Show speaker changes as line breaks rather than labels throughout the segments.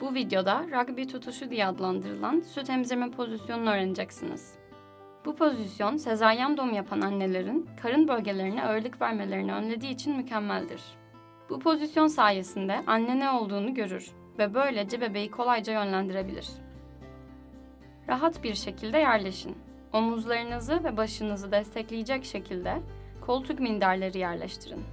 Bu videoda rugby tutuşu diye adlandırılan süt emzirme pozisyonunu öğreneceksiniz. Bu pozisyon sezaryen doğum yapan annelerin karın bölgelerine ağırlık vermelerini önlediği için mükemmeldir. Bu pozisyon sayesinde anne ne olduğunu görür ve böylece bebeği kolayca yönlendirebilir. Rahat bir şekilde yerleşin. Omuzlarınızı ve başınızı destekleyecek şekilde koltuk minderleri yerleştirin.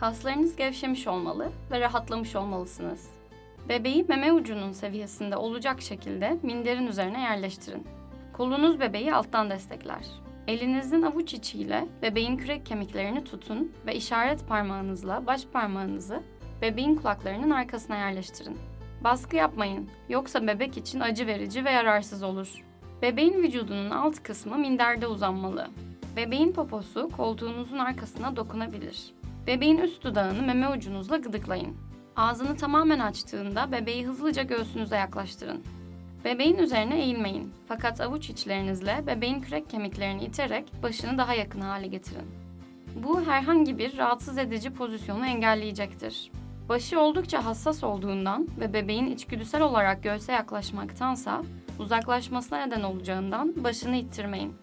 Kaslarınız gevşemiş olmalı ve rahatlamış olmalısınız. Bebeği meme ucunun seviyesinde olacak şekilde minderin üzerine yerleştirin. Kolunuz bebeği alttan destekler. Elinizin avuç içiyle bebeğin kürek kemiklerini tutun ve işaret parmağınızla baş parmağınızı bebeğin kulaklarının arkasına yerleştirin. Baskı yapmayın, yoksa bebek için acı verici ve yararsız olur. Bebeğin vücudunun alt kısmı minderde uzanmalı. Bebeğin poposu koltuğunuzun arkasına dokunabilir. Bebeğin üst dudağını meme ucunuzla gıdıklayın. Ağzını tamamen açtığında bebeği hızlıca göğsünüze yaklaştırın. Bebeğin üzerine eğilmeyin fakat avuç içlerinizle bebeğin kürek kemiklerini iterek başını daha yakın hale getirin. Bu herhangi bir rahatsız edici pozisyonu engelleyecektir. Başı oldukça hassas olduğundan ve bebeğin içgüdüsel olarak göğse yaklaşmaktansa uzaklaşmasına neden olacağından başını ittirmeyin.